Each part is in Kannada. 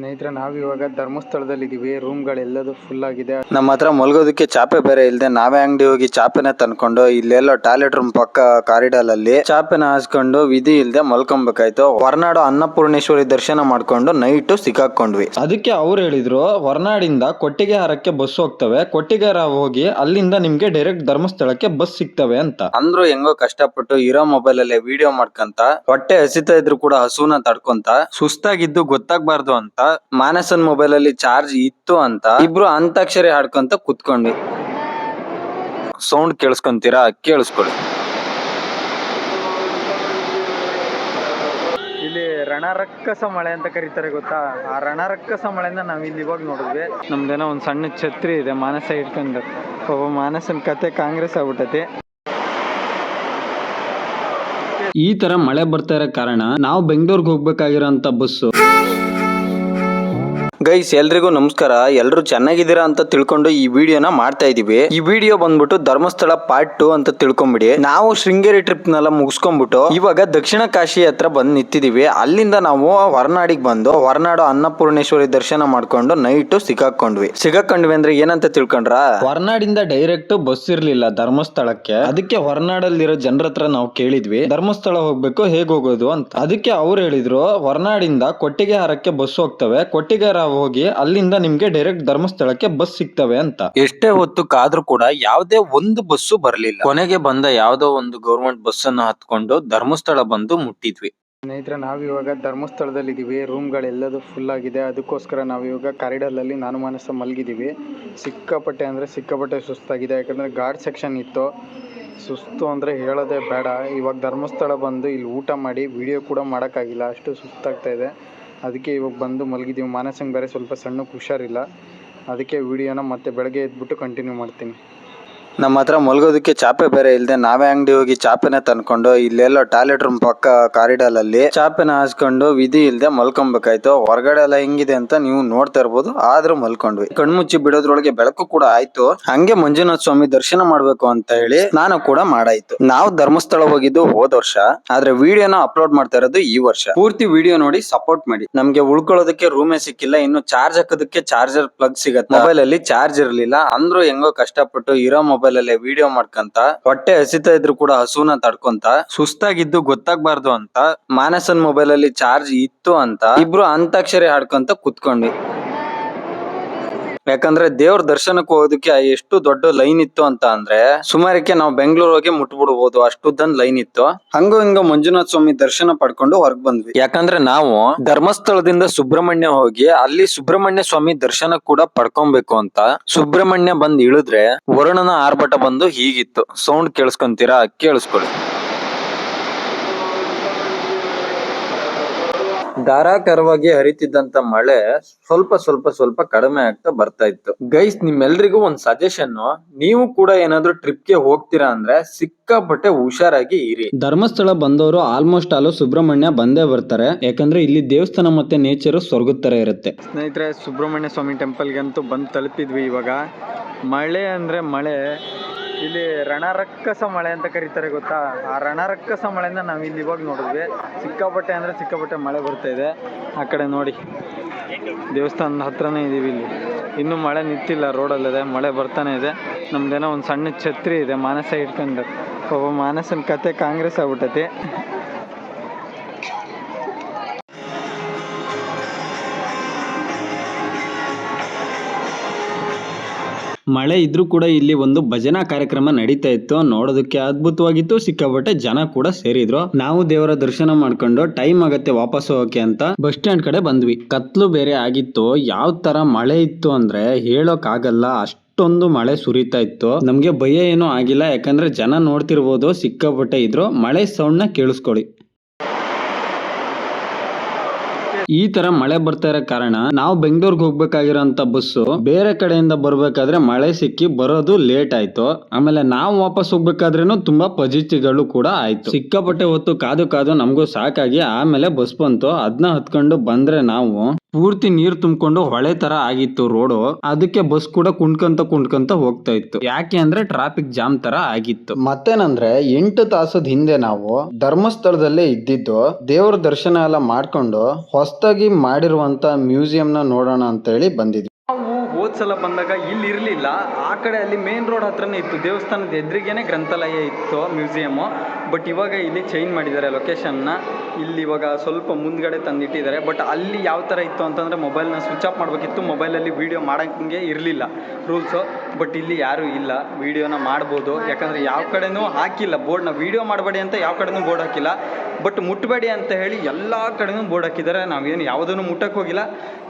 ಸ್ನೇಹಿತರೆ ನಾವು ಇವಾಗ ಧರ್ಮಸ್ಥಳದಲ್ಲಿ ಇದೀವಿ ರೂಮ್ಗಳೆಲ್ಲದು ಫುಲ್ ಆಗಿದೆ. ನಮ್ಮ ಹತ್ರ ಮಲಗೋದಕ್ಕೆ ಚಾಪೆ ಬೇರೆ ಇಲ್ಲದೆ ನಾವೇ ಅಂಗಡಿ ಹೋಗಿ ಚಾಪೆನೆ ತಂದ್ಕೊಂಡು ಇಲ್ಲೆಲ್ಲ ಟಾಯ್ಲೆಟ್ ರೂಮ್ ಪಕ್ಕ ಕಾರಿಡಾರ್ ಅಲ್ಲಿ ಚಾಪೆನ ಹಾಸ್ಕೊಂಡು ವಿಧಿ ಇಲ್ಲದೆ ಮಲ್ಕೊಬೇಕಾಯ್ತು. ಹೊರನಾಡು ಅನ್ನಪೂರ್ಣೇಶ್ವರಿ ದರ್ಶನ ಮಾಡ್ಕೊಂಡು ನೈಟ್ ಸಿಕ್ಕಾಕೊಂಡ್ವಿ ಅದಕ್ಕೆ ಅವ್ರು ಹೇಳಿದ್ರು, ಹೊರನಾಡಿಂದ ಕೊಟ್ಟಿಗೆಹಾರಕ್ಕೆ ಬಸ್ ಹೋಗ್ತವೆ. ಕೊಟ್ಟಿಗೆಹಾರ ಹೋಗಿ ಅಲ್ಲಿಂದ ನಿಮ್ಗೆ ಡೈರೆಕ್ಟ್ ಧರ್ಮಸ್ಥಳಕ್ಕೆ ಬಸ್ ಸಿಗ್ತವೆ ಅಂತ. ಅಂದ್ರು ಹೆಂಗೋ ಕಷ್ಟಪಟ್ಟು ಇರೋ ಮೊಬೈಲ್ ಅಲ್ಲೇ ವಿಡಿಯೋ ಮಾಡ್ಕೊಂತ, ಹೊಟ್ಟೆ ಹಸಿತಾ ಇದ್ರು ಕೂಡ ಹಸುವನ್ನ ತಡ್ಕೊಂತ, ಸುಸ್ತಾಗಿದ್ದು ಗೊತ್ತಾಗ್ಬಾರ್ದು ಅಂತ ಮಾನಸನ್ ಮೊಬೈಲ್ ಅಲ್ಲಿ ಚಾರ್ಜ್ ಇತ್ತು ಅಂತ ಇಬ್ರು ಅಂತಾಕ್ಷರಿ ಹಾಡ್ಕೊಂತ ಕುತ್ಕೊಂಡ್ವಿ. ಸೌಂಡ್ ಕೇಳಿಸ್ಕೊಂತೀರಾ? ಕೇಳಿಸ್ಕೊಳ್ಳಿ ಇಲ್ಲಿ ರಣರಕ್ಕಸ ಮಳೆ ಅಂತ ಕರೀತಾರೆ ಗೊತ್ತಾ? ಆ ರಣರಕ್ಕಸ ಮಳೆನ ನಾವು ಇಲ್ಲಿ ಇವಾಗ ನೋಡಿದ್ವಿ. ನಮ್ದೇನೋ ಒಂದು ಸಣ್ಣ ಛತ್ರಿ ಇದೆ ಮಾನಸ ಇಟ್ಕೊಂಡು ಒಬ್ಬ ಮಾನಸನ್ ಕತೆ ಕಾಂಗ್ರೆಸ್ ಆಗ್ಬಿಟ್ಟೈತಿ ಈ ತರ ಮಳೆ ಬರ್ತಾ ಇರೋ ಕಾರಣ ನಾವು ಬೆಂಗಳೂರಿಗೆ ಹೋಗ್ಬೇಕಾಗಿರೋಂತ ಬಸ್ಸು. ಗೈಸ್, ಎಲ್ರಿಗೂ ನಮಸ್ಕಾರ. ಎಲ್ಲರೂ ಚೆನ್ನಾಗಿದ್ದೀರಾ ಅಂತ ತಿಳ್ಕೊಂಡು ಈ ವಿಡಿಯೋನ ಮಾಡ್ತಾ ಇದೀವಿ. ಈ ವಿಡಿಯೋ ಬಂದ್ಬಿಟ್ಟು ಧರ್ಮಸ್ಥಳ ಪಾರ್ಟ್ ಟು ಅಂತ ತಿಳ್ಕೊಂಬಿಡಿ. ನಾವು ಶೃಂಗೇರಿ ಟ್ರಿಪ್ ನೆಲ್ಲ ಮುಗಿಸ್ಕೊಂಡ್ಬಿಟ್ಟು ಇವಾಗ ದಕ್ಷಿಣ ಕಾಶಿ ಹತ್ರ ಬಂದು ನಿಂತಿದೀವಿ. ಅಲ್ಲಿಂದ ನಾವು ಹೊರನಾಡಿಗೆ ಬಂದು ಹೊರನಾಡು ಅನ್ನಪೂರ್ಣೇಶ್ವರಿ ದರ್ಶನ ಮಾಡ್ಕೊಂಡು ನೈಟ್ ಸಿಗಾಕೊಂಡ್ವಿ ಸಿಗಾಕೊಂಡ್ವಿ ಅಂದ್ರೆ ಏನಂತ ತಿಳ್ಕೊಂಡ್ರ? ಹೊರನಾಡಿಂದ ಡೈರೆಕ್ಟ್ ಬಸ್ ಇರ್ಲಿಲ್ಲ ಧರ್ಮಸ್ಥಳಕ್ಕೆ. ಅದಕ್ಕೆ ಹೊರನಾಡಲ್ಲಿರೋ ಜನರ ಹತ್ರ ನಾವು ಕೇಳಿದ್ವಿ. ಧರ್ಮಸ್ಥಳ ಹೋಗ್ಬೇಕು, ಹೇಗ್ ಹೋಗೋದು ಅಂತ. ಅದಕ್ಕೆ ಅವ್ರು ಹೇಳಿದ್ರು, ಹೊರನಾಡಿಂದ ಕೊಟ್ಟಿಗೆಹಾರಕ್ಕೆ ಬಸ್ ಹೋಗ್ತವೆ. ಕೊಟ್ಟಿಗೆಹಾರ ಹೋಗಿ ಅಲ್ಲಿಂದ ನಿಮ್ಗೆ ಡೈರೆಕ್ಟ್ ಧರ್ಮಸ್ಥಳಕ್ಕೆ ಬಸ್ ಸಿಗ್ತವೆ ಅಂತ. ಎಷ್ಟೇ ಹೊತ್ತು ಕಾದ್ರೂ ಕೂಡ ಯಾವ್ದೇ ಒಂದು ಬಸ್ಸು ಬರಲಿಲ್ಲ. ಕೊನೆಗೆ ಬಂದ ಯಾವ್ದೋ ಒಂದು ಗೌರ್ಮೆಂಟ್ ಬಸ್ ಅನ್ನು ಹತ್ಕೊಂಡು ಧರ್ಮಸ್ಥಳ ಬಂದು ಮುಟ್ಟಿದ್ವಿ. ಸ್ನೇಹಿತರೆ ನಾವಿವಾಗ ಇವಾಗ ಧರ್ಮಸ್ಥಳದಲ್ಲಿ ಇದೀವಿ. ರೂಮ್ಗಳೆಲ್ಲದು ಫುಲ್ ಆಗಿದೆ. ಅದಕ್ಕೋಸ್ಕರ ನಾವಿವಾಗ ಇವಾಗ ಕಾರಿಡಾರ್ನಲ್ಲಿ ನಾನು ಮಾನಸ ಮಲಗಿದ್ದೀವಿ. ಸಿಕ್ಕಾಪಟ್ಟೆ ಅಂದರೆ ಸಿಕ್ಕಾಪಟ್ಟೆ ಸುಸ್ತಾಗಿದೆ. ಯಾಕಂದರೆ ಗಾರ್ಡ್ ಸೆಕ್ಷನ್ ಇತ್ತು. ಸುಸ್ತು ಅಂದರೆ ಹೇಳೋದೇ ಬೇಡ. ಇವಾಗ ಧರ್ಮಸ್ಥಳ ಬಂದು ಇಲ್ಲಿ ಊಟ ಮಾಡಿ ವಿಡಿಯೋ ಕೂಡ ಮಾಡೋಕ್ಕಾಗಿಲ್ಲ. ಅಷ್ಟು ಸುಸ್ತಾಗ್ತಾ ಇದೆ. ಅದಕ್ಕೆ ಇವಾಗ ಬಂದು ಮಲಗಿದ್ದೀವಿ. ಮಾನಸಂಗೆ ಬೇರೆ ಸ್ವಲ್ಪ ಸಣ್ಣಕ್ಕೆ ಹುಷಾರಿಲ್ಲ. ಅದಕ್ಕೆ ವಿಡಿಯೋನ ಮತ್ತೆ ಬೆಳಗ್ಗೆ ಎದ್ಬಿಟ್ಟು ಕಂಟಿನ್ಯೂ ಮಾಡ್ತೀನಿ. ನಮ್ಮ ಹತ್ರ ಮಲ್ಗೋದಕ್ಕೆ ಚಾಪೆ ಬೇರೆ ಇಲ್ಲದೆ ನಾವೇ ಅಂಗಡಿ ಹೋಗಿ ಚಾಪೆನ ತಂದ್ಕೊಂಡು ಇಲ್ಲೆಲ್ಲೋ ಟಾಯ್ಲೆಟ್ ರೂಮ್ ಪಕ್ಕ ಕಾರಿಡಾರ್ ಅಲ್ಲಿ ಚಾಪೆನ ಹಾಸ್ಕೊಂಡು ವಿಧಿ ಇಲ್ಲದೆ ಮಲ್ಕೊಬೇಕಾಯ್ತು. ಹೊರಗಡೆ ಎಲ್ಲ ಹೆಂಗಿದೆ ಅಂತ ನೀವು ನೋಡ್ತಾ ಇರ್ಬೋದು. ಆದ್ರೂ ಮಲ್ಕೊಂಡ್ವಿ. ಕಣ್ಮುಚ್ಚಿ ಬಿಡೋದ್ರೊಳಗೆ ಬೆಳಕು ಕೂಡ ಆಯ್ತು. ಹಂಗೆ ಮಂಜುನಾಥ ಸ್ವಾಮಿ ದರ್ಶನ ಮಾಡ್ಬೇಕು ಅಂತ ಹೇಳಿ ನಾನು ಕೂಡ ಮಾಡಾಯ್ತು. ನಾವು ಧರ್ಮಸ್ಥಳ ಹೋಗಿದ್ದು ಹೋದ ವರ್ಷ. ಆದ್ರೆ ವಿಡಿಯೋನ ಅಪ್ಲೋಡ್ ಮಾಡ್ತಾ ಇರೋದು ಈ ವರ್ಷ. ಪೂರ್ತಿ ವಿಡಿಯೋ ನೋಡಿ ಸಪೋರ್ಟ್ ಮಾಡಿ. ನಮ್ಗೆ ಉಳ್ಕೊಳ್ಳೋದಕ್ಕೆ ರೂಮೇ ಸಿಕ್ಕಿಲ್ಲ. ಇನ್ನು ಚಾರ್ಜ್ ಹಾಕೋದಕ್ಕೆ ಚಾರ್ಜರ್ ಪ್ಲಗ್ ಸಿಗತ್ತೆ. ಮೊಬೈಲ್ ಅಲ್ಲಿ ಚಾರ್ಜ್ ಇರಲಿಲ್ಲ. ಅಂದ್ರೂ ಹೆಂಗೋ ಕಷ್ಟಪಟ್ಟು ಇರೋ ಮೊಬೈಲ್ ಅಲ್ಲೇ ವಿಡಿಯೋ ಮಾಡ್ಕಂತ, ಹೊಟ್ಟೆ ಹಸಿತಾ ಇದ್ರು ಕೂಡ ಹಸುವನ್ನ ತಡ್ಕೊಂತ, ಸುಸ್ತಾಗಿದ್ದು ಗೊತ್ತಾಗ್ಬಾರ್ದು ಅಂತ, ಮಾನಸನ್ ಮೊಬೈಲ್ ಅಲ್ಲಿ ಚಾರ್ಜ್ ಇತ್ತು ಅಂತ ಇಬ್ರು ಅಂತಾಕ್ಷರಿ ಹಾಡ್ಕೊಂತ ಕುತ್ಕೊಂಡ್ವಿ. ಯಾಕಂದ್ರೆ ದೇವ್ರ ದರ್ಶನಕ್ಕೆ ಹೋಗೋದಕ್ಕೆ ಎಷ್ಟು ದೊಡ್ಡ ಲೈನ್ ಇತ್ತು ಅಂತ ಅಂದ್ರೆ ಸುಮಾರಕ್ಕೆ ನಾವು ಬೆಂಗಳೂರು ಹೋಗಿ ಮುಟ್ಬಿಡ್ಬೋದು, ಅಷ್ಟುದ್ದನ್ ಲೈನ್ ಇತ್ತು. ಹಂಗ ಹಿಂಗ ಮಂಜುನಾಥ ಸ್ವಾಮಿ ದರ್ಶನ ಪಡ್ಕೊಂಡು ಹೊರಗ್ ಬಂದ್ವಿ. ಯಾಕಂದ್ರೆ ನಾವು ಧರ್ಮಸ್ಥಳದಿಂದ ಸುಬ್ರಹ್ಮಣ್ಯ ಹೋಗಿ ಅಲ್ಲಿ ಸುಬ್ರಹ್ಮಣ್ಯ ಸ್ವಾಮಿ ದರ್ಶನ ಕೂಡ ಪಡ್ಕೊಬೇಕು ಅಂತ ಸುಬ್ರಹ್ಮಣ್ಯ ಬಂದ್ ಇಳಿದ್ರೆ ವರುಣನ ಆರ್ಭಟ ಬಂದು ಹೀಗಿತ್ತು. ಸೌಂಡ್ ಕೇಳಿಸ್ಕೊಂತೀರಾ? ಕೇಳಿಸ್ಕೊಳ್ಳಿ. ಧಾರಾಕಾರವಾಗಿ ಹರಿತಿದ್ದಂತ ಮಳೆ ಸ್ವಲ್ಪ ಸ್ವಲ್ಪ ಸ್ವಲ್ಪ ಕಡಿಮೆ ಆಗ್ತಾ ಬರ್ತಾ ಇತ್ತು. ಗೈಸ್ ನಿಮ್ಮೆಲ್ಲರಿಗೂ ಒಂದ್ ಸಜೆಷನ್ ನೀವು ಕೂಡ ಏನಾದ್ರೂ ಟ್ರಿಪ್ಗೆ ಹೋಗ್ತೀರಾ ಅಂದ್ರೆ ಸಿಕ್ಕಾಪಟ್ಟೆ ಹುಷಾರಾಗಿ ಇರಿ. ಧರ್ಮಸ್ಥಳ ಬಂದವರು ಆಲ್ಮೋಸ್ಟ್ ಆಲ್ ಸುಬ್ರಹ್ಮಣ್ಯ ಬಂದೇ ಬರ್ತಾರೆ. ಯಾಕಂದ್ರೆ ಇಲ್ಲಿ ದೇವಸ್ಥಾನ ಮತ್ತೆ ನೇಚರ್ ಸ್ವರ್ಗದ ತರ ಇರುತ್ತೆ. ಸ್ನೇಹಿತರೆ ಸುಬ್ರಹ್ಮಣ್ಯ ಸ್ವಾಮಿ ಟೆಂಪಲ್ಗಂತೂ ಬಂದು ತಲುಪಿದ್ವಿ ಇವಾಗ. ಮಳೆ ಅಂದ್ರೆ ಮಳೆ. ಇಲ್ಲಿ ರಣರಕ್ಕಸ ಮಳೆ ಅಂತ ಕರೀತಾರೆ ಗೊತ್ತಾ? ಆ ರಣರಕ್ಕಸ ಮಳೆನ ನಾವು ಇಲ್ಲಿ ಇವಾಗ ನೋಡಿದ್ವಿ. ಸಿಕ್ಕಾಪಟ್ಟೆ ಅಂದರೆ ಸಿಕ್ಕಾಪಟ್ಟೆ ಮಳೆ ಬರ್ತಾ ಇದೆ. ಆ ಕಡೆ ನೋಡಿ. ದೇವಸ್ಥಾನದ ಹತ್ರನೇ ಇದ್ದೀವಿ ಇಲ್ಲಿ. ಇನ್ನೂ ಮಳೆ ನಿಂತಿಲ್ಲ, ರೋಡಲ್ಲಿದೆ. ಮಳೆ ಬರ್ತಾನೆ ಇದೆ. ನಮ್ದೇನೋ ಒಂದು ಸಣ್ಣ ಛತ್ರಿ ಇದೆ, ಮಾನಸ ಇಟ್ಕೊಂಡು. ಒಬ್ಬ ಮಾನಸನ ಕತೆ ಕಾಂಗ್ರೆಸ್ ಆಗ್ಬಿಟ್ಟೈತಿ. ಮಳೆ ಇದ್ರೂ ಕೂಡ ಇಲ್ಲಿ ಒಂದು ಭಜನಾ ಕಾರ್ಯಕ್ರಮ ನಡೀತಾ ಇತ್ತು. ನೋಡೋದಕ್ಕೆ ಅದ್ಭುತವಾಗಿತ್ತು. ಸಿಕ್ಕಾಪಟ್ಟೆ ಜನ ಕೂಡ ಸೇರಿದ್ರು. ನಾವು ದೇವರ ದರ್ಶನ ಮಾಡ್ಕೊಂಡು ಟೈಮ್ ಆಗತ್ತೆ ವಾಪಸ್ ಹೋಗಕ್ಕೆ ಅಂತ ಬಸ್ ಸ್ಟ್ಯಾಂಡ್ ಕಡೆ ಬಂದ್ವಿ. ಕತ್ಲು ಬೇರೆ ಆಗಿತ್ತು. ಯಾವ ತರ ಮಳೆ ಇತ್ತು ಅಂದ್ರೆ ಹೇಳೋಕ್ ಆಗಲ್ಲ ಅಷ್ಟೊಂದು ಮಳೆ ಸುರಿತಾ ಇತ್ತು. ನಮ್ಗೆ ಭಯ ಏನೂ ಆಗಿಲ್ಲ. ಯಾಕಂದ್ರೆ ಜನ ನೋಡ್ತಿರ್ಬೋದು, ಸಿಕ್ಕಾಪಟ್ಟೆ ಇದ್ರು. ಮಳೆ ಸೌಂಡ್ನ ಕೇಳಿಸ್ಕೊಳ್ಳಿ. ಈ ತರ ಮಳೆ ಬರ್ತಾ ಇರೋ ಕಾರಣ ನಾವು ಬೆಂಗಳೂರಿಗೆ ಹೋಗ್ಬೇಕಾಗಿರೋಂತ ಬಸ್ ಬೇರೆ ಕಡೆಯಿಂದ ಬರ್ಬೇಕಾದ್ರೆ ಮಳೆ ಸಿಕ್ಕಿ ಬರೋದು ಲೇಟ್ ಆಯ್ತು. ಆಮೇಲೆ ನಾವು ವಾಪಸ್ ಹೋಗ್ಬೇಕಾದ್ರೇನು ತುಂಬಾ ಪಜಿತಿಗಳು ಕೂಡ ಆಯ್ತು. ಸಿಕ್ಕಾಪಟ್ಟೆ ಹೊತ್ತು ಕಾದು ಕಾದು ನಮಗೂ ಸಾಕಾಗಿ ಆಮೇಲೆ ಬಸ್ ಬಂತು. ಅದನ್ನ ಹತ್ಕೊಂಡು ಬಂದ್ರೆ ನಾವು ಪೂರ್ತಿ ನೀರ್ ತುಂಬಿಕೊಂಡು ಹೊಳೆ ತರ ಆಗಿತ್ತು ರೋಡು ಅದಕ್ಕೆ ಬಸ್ ಕೂಡ ಕುಣ್ಕಂತ ಕುಣ್ಕಂತ ಹೋಗ್ತಾ ಇತ್ತು. ಯಾಕೆ ಅಂದ್ರೆ ಟ್ರಾಫಿಕ್ ಜಾಮ್ ತರ ಆಗಿತ್ತು. ಮತ್ತೇನಂದ್ರೆ ಎಂಟು ತಾಸದ ಹಿಂದೆ ನಾವು ಧರ್ಮಸ್ಥಳದಲ್ಲೇ ಇದ್ದಿದ್ದು ದೇವರ ದರ್ಶನ ಎಲ್ಲ ಮಾಡ್ಕೊಂಡು ಹೊಸ ಹೊಸದಾಗಿ ಮಾಡಿರುವಂಥ ಮ್ಯೂಸಿಯಂನ ನೋಡೋಣ ಅಂತ ಹೇಳಿ ಬಂದಿದ್ವಿ. ನಾವು ಹೋದ ಸಲ ಬಂದಾಗ ಇಲ್ಲಿ ಇರಲಿಲ್ಲ. ಆ ಕಡೆ ಅಲ್ಲಿ ಮೇನ್ ರೋಡ್ ಹತ್ರನೇ ಇತ್ತು. ದೇವಸ್ಥಾನದ ಎದುರಿಗೇನೆ ಗ್ರಂಥಾಲಯ ಇತ್ತು ಮ್ಯೂಸಿಯಮ್ಮು ಬಟ್ ಇವಾಗ ಇಲ್ಲಿ ಚೇಂಜ್ ಮಾಡಿದ್ದಾರೆ ಲೊಕೇಶನ್ನ ಇಲ್ಲಿ ಇವಾಗ ಸ್ವಲ್ಪ ಮುಂದ್ಗಡೆ ತಂದಿಟ್ಟಿದ್ದಾರೆ. ಬಟ್ ಅಲ್ಲಿ ಯಾವ ಥರ ಇತ್ತು ಅಂತಂದರೆ ಮೊಬೈಲ್ನ ಸ್ವಿಚ್ ಆಫ್ ಮಾಡಬೇಕಿತ್ತು. ಮೊಬೈಲಲ್ಲಿ ವೀಡಿಯೋ ಮಾಡೋಂಗೆ ಇರಲಿಲ್ಲ ರೂಲ್ಸು ಬಟ್ ಇಲ್ಲಿ ಯಾರೂ ಇಲ್ಲ. ವೀಡಿಯೋನ ಮಾಡ್ಬೋದು. ಯಾಕಂದರೆ ಯಾವ ಕಡೆನೂ ಹಾಕಿಲ್ಲ. ಬೋರ್ಡ್ನ ವೀಡಿಯೋ ಮಾಡಬೇಡಿ ಅಂತ ಯಾವ ಕಡೆನೂ ಬೋರ್ಡ್ ಹಾಕಿಲ್ಲ. ಬಟ್ ಮುಟ್ಟಬೇಡಿ ಅಂತ ಹೇಳಿ ಎಲ್ಲ ಕಡೆನೂ ಬೋರ್ಡ್ ಹಾಕಿದ್ದಾರೆ. ನಾವೇನು ಯಾವುದನ್ನು ಮುಟ್ಟಕ್ಕೆ ಹೋಗಿಲ್ಲ.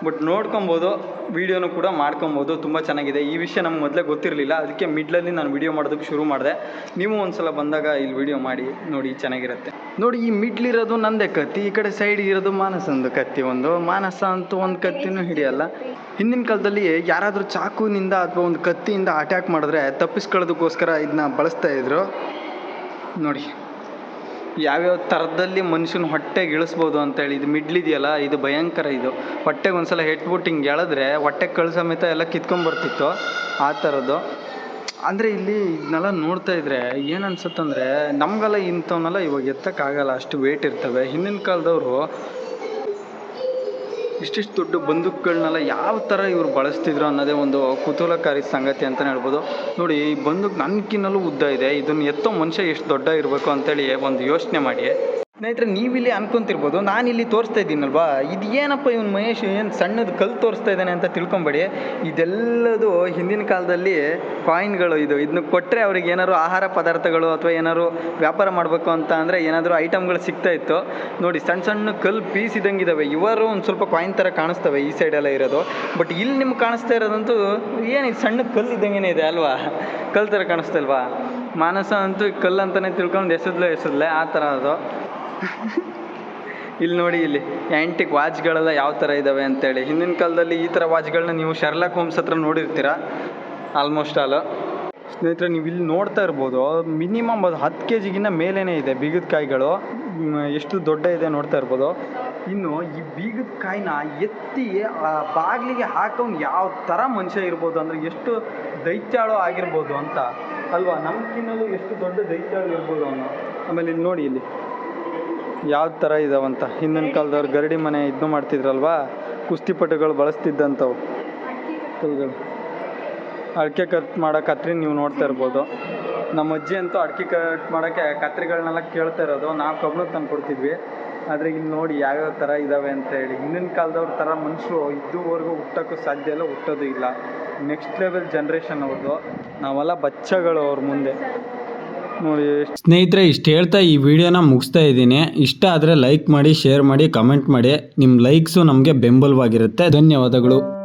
ಬಟ್ ನೋಡ್ಕೊಬೋದು. ವೀಡಿಯೋನು ಕೂಡ ಮಾಡ್ಕೊಬೋದು. ತುಂಬ ಚೆನ್ನಾಗಿದೆ. ಈ ವಿಷಯ ನಮ್ಗೆ ಮೊದಲೇ ಗೊತ್ತಿರಲಿಲ್ಲ. ಅದಕ್ಕೆ ಮಿಡ್ಲಲ್ಲಿ ನಾನು ವೀಡಿಯೋ ಮಾಡೋದಕ್ಕೆ ಶುರು ಮಾಡಿದೆ. ನೀವು ಒಂದ್ಸಲ ಬಂದಾಗ ಇಲ್ಲಿ ವೀಡಿಯೋ ಮಾಡಿ, ನೋಡಿ ಚೆನ್ನಾಗಿರುತ್ತೆ. ನೋಡಿ, ಈ ಮಿಡ್ಲಿರೋದು ನಂದೇ ಕತ್ತಿ, ಈ ಕಡೆ ಸೈಡ್ ಇರೋದು ಮಾನಸಂದು ಕತ್ತಿ ಒಂದು. ಮಾನಸ ಅಂತೂ ಒಂದು ಕತ್ತಿನೂ ಹಿಡಿಯಲ್ಲ. ಹಿಂದಿನ ಕಾಲದಲ್ಲಿ ಯಾರಾದರೂ ಚಾಕುವಿನಿಂದ ಅಥವಾ ಒಂದು ಕತ್ತಿಯಿಂದ ಅಟ್ಯಾಕ್ ಮಾಡಿದ್ರೆ ತಪ್ಪಿಸ್ಕೊಳ್ಳೋದಕ್ಕೋಸ್ಕರ ಇದನ್ನ ಬಳಸ್ತಾ ಇದ್ರು. ನೋಡಿ, ಯಾವ್ಯಾವ ಥರದಲ್ಲಿ ಮನುಷ್ಯನ ಹೊಟ್ಟೆಗೆ ಇಳಿಸ್ಬೋದು ಅಂತೇಳಿ ಇದು ಮಿಡ್ಲಿದೆಯಲ್ಲ ಇದು ಭಯಂಕರ ಇದು. ಹೊಟ್ಟೆಗೆ ಒಂದ್ಸಲ ಹೆಟ್ಬಿಟ್ಟು ಹಿಂಗೆ ಎಳೆದ್ರೆ ಹೊಟ್ಟೆ ಕಳು ಸಮೇತ ಎಲ್ಲ ಕಿತ್ಕೊಂಡ್ಬರ್ತಿತ್ತು ಆ ಥರದ್ದು ಅಂದರೆ ಇಲ್ಲಿ ಇದನ್ನೆಲ್ಲ ನೋಡ್ತಾ ಇದ್ರೆ ಏನು ಅನ್ಸುತ್ತಂದರೆ ನಮಗೆಲ್ಲ ಇಂಥವನ್ನೆಲ್ಲ ಇವಾಗ ಎತ್ತಕ್ಕಾಗಲ್ಲ, ಅಷ್ಟು ವೇಟ್ ಇರ್ತವೆ. ಹಿಂದಿನ ಕಾಲದವರು ಇಷ್ಟಿಷ್ಟು ದೊಡ್ಡ ಬಂದೂಕುಗಳನ್ನೆಲ್ಲ ಯಾವ ಥರ ಇವ್ರು ಬಳಸ್ತಿದ್ರು ಅನ್ನೋದೇ ಒಂದು ಕುತೂಹಲಕಾರಿ ಸಂಗತಿ ಅಂತಲೇ ಹೇಳ್ಬೋದು. ನೋಡಿ, ಈ ಬಂದೂಕು ನನಗಿನ್ನಲೂ ಉದ್ದ ಇದೆ. ಇದನ್ನು ಎತ್ತೋ ಮನುಷ್ಯ ಎಷ್ಟು ದೊಡ್ಡ ಇರಬೇಕು ಅಂತೇಳಿ ಒಂದು ಯೋಚನೆ ಮಾಡಿ. ಸ್ನೇಹಿತರೆ, ನೀವಿಲ್ಲಿ ಅನ್ಕೊಂತಿರ್ಬೋದು ಇಲ್ಲಿ ತೋರಿಸ್ತಾ ಇದ್ದೀನಲ್ವಾ? ಇದು ಏನಪ್ಪ ಇವನು ಮಹೇಶ್, ಏನು ಸಣ್ಣದು ಕಲ್ಲು ತೋರಿಸ್ತಾ ಇದ್ದಾನೆ ಅಂತ ತಿಳ್ಕೊಂಬೇಡಿ. ಇದೆಲ್ಲದು ಹಿಂದಿನ ಕಾಲದಲ್ಲಿ ಕಾಯಿನ್ಗಳು ಇದು. ಇದನ್ನ ಕೊಟ್ಟರೆ ಅವ್ರಿಗೆ ಏನಾದ್ರು ಆಹಾರ ಪದಾರ್ಥಗಳು ಅಥವಾ ಏನಾದ್ರು ವ್ಯಾಪಾರ ಮಾಡಬೇಕು ಅಂತ ಅಂದರೆ ಏನಾದರೂ ಐಟಮ್ಗಳು ಸಿಗ್ತಾ ಇತ್ತು. ನೋಡಿ ಸಣ್ಣ ಸಣ್ಣ ಕಲ್ಲು ಪೀಸ್ ಇದ್ದಂಗೆ ಇದ್ದಾವೆ ಇವರು ಒಂದು ಸ್ವಲ್ಪ ಕಾಯಿನ್ ಥರ ಕಾಣಿಸ್ತವೆ ಈ ಸೈಡೆಲ್ಲ ಇರೋದು. ಬಟ್ ಇಲ್ಲಿ ನಿಮ್ಗೆ ಕಾಣಿಸ್ತಾ ಇರೋದಂತೂ ಏನು ಸಣ್ಣ ಕಲ್ಲು ಇದ್ದಂಗೆ ಇದೆ ಅಲ್ವಾ? ಕಲ್ಲು ಥರ ಕಾಣಿಸ್ತಲ್ವಾ ಮಾನಸ ಅಂತೂ ಕಲ್ಲು ಅಂತಲೇ ತಿಳ್ಕೊಂಡು ಎಸದ್ಲೆ ಎಸದ್ಲೆ, ಆ ಥರ ಅದು. ಇಲ್ಲಿ ನೋಡಿ, ಇಲ್ಲಿ ಆ್ಯಂಟಿಕ್ ವಾಚ್ಗಳೆಲ್ಲ ಯಾವ ಥರ ಇದ್ದಾವೆ ಅಂತೇಳಿ. ಹಿಂದಿನ ಕಾಲದಲ್ಲಿ ಈ ಥರ ವಾಚ್ಗಳನ್ನ ನೀವು ಶರ್ಲಾಕ್ ಹೋಮ್ಸ್ ಹತ್ರ ನೋಡಿರ್ತೀರ? ಆಲ್ಮೋಸ್ಟ್ ಆಲ್ ಸ್ನೇಹಿತರೆ, ನೀವು ಇಲ್ಲಿ ನೋಡ್ತಾ ಇರ್ಬೋದು. ಮಿನಿಮಮ್ ಅದು ಹತ್ತು ಕೆ ಜಿಗಿನ್ನ ಮೇಲೇ ಇದೆ ಬೀಗದ ಕಾಯಿಗಳು. ಎಷ್ಟು ದೊಡ್ಡ ಇದೆ ನೋಡ್ತಾ ಇರ್ಬೋದು. ಇನ್ನು ಈ ಬೀಗದ ಕಾಯಿನ ಎತ್ತಿ, ಆ, ಬಾಗಿಲಿಗೆ ಹಾಕೋನ್ ಯಾವ ಥರ ಮನುಷ್ಯ ಇರ್ಬೋದು ಅಂದರೆ ಎಷ್ಟು ದೈತ್ಯಾಳು ಆಗಿರ್ಬೋದು ಅಂತ. ಅಲ್ವಾ? ನಮ್ಗಿನ್ನಲೂ ಎಷ್ಟು ದೊಡ್ಡ ದೈತ್ಯಾಳು ಇರ್ಬೋದು ಅವನು ಆಮೇಲೆ ಇಲ್ಲಿ ನೋಡಿ, ಇಲ್ಲಿ ಯಾವ ಥರ ಇದಾವಂತ? ಹಿಂದಿನ ಕಾಲದವ್ರು ಗರಡಿ ಮನೆ ಇದನ್ನು ಮಾಡ್ತಿದ್ರಲ್ವಾ? ಕುಸ್ತಿಪಟುಗಳು ಬಳಸ್ತಿದ್ದಂಥವು ಕಲ್ಗಳು ಅಡಿಕೆ ಕಟ್ ಮಾಡೋ ಕತ್ರಿ ನೀವು ನೋಡ್ತಾ ಇರ್ಬೋದು. ನಮ್ಮ ಅಜ್ಜಿ ಅಂತೂ ಅಡಿಕೆ ಕಟ್ ಮಾಡೋಕ್ಕೆ ಕತ್ರಿಗಳನ್ನೆಲ್ಲ ಕೇಳ್ತಾ ಇರೋದು. ನಾವು ಕಬ್ಬಣ ತಂದು ಕೊಡ್ತಿದ್ವಿ. ಆದರೆ ಇಲ್ಲಿ ನೋಡಿ ಯಾವ್ಯಾವ ಥರ ಇದ್ದಾವೆ ಅಂತ ಹೇಳಿ. ಹಿಂದಿನ ಕಾಲದವ್ರ ಥರ ಮನುಷ್ಯರು ಇದುವರೆಗೂ ಹುಟ್ಟೋಕ್ಕೂ ಸಾಧ್ಯ ಇಲ್ಲ, ಹುಟ್ಟೋದು ಇಲ್ಲ. ನೆಕ್ಸ್ಟ್ ಲೆವೆಲ್ ಜನ್ರೇಷನ್ ಅವ್ರದ್ದು ನಾವೆಲ್ಲ ಬಚ್ಚಗಳು ಅವ್ರ ಮುಂದೆ. ಸ್ನೇಹಿತರೆ, ಇಷ್ಟು ಹೇಳ್ತಾ ಈ ವಿಡಿಯೋನ ಮುಗಿಸ್ತಾ ಇದ್ದೀನಿ. ಇಷ್ಟ ಆದರೆ ಲೈಕ್ ಮಾಡಿ ಶೇರ್ ಮಾಡಿ ಕಮೆಂಟ್ ಮಾಡಿ. ನಿಮ್ಮ ಲೈಕ್ಸು ನಮಗೆ ಬೆಂಬಲವಾಗಿರುತ್ತೆ. ಧನ್ಯವಾದಗಳು.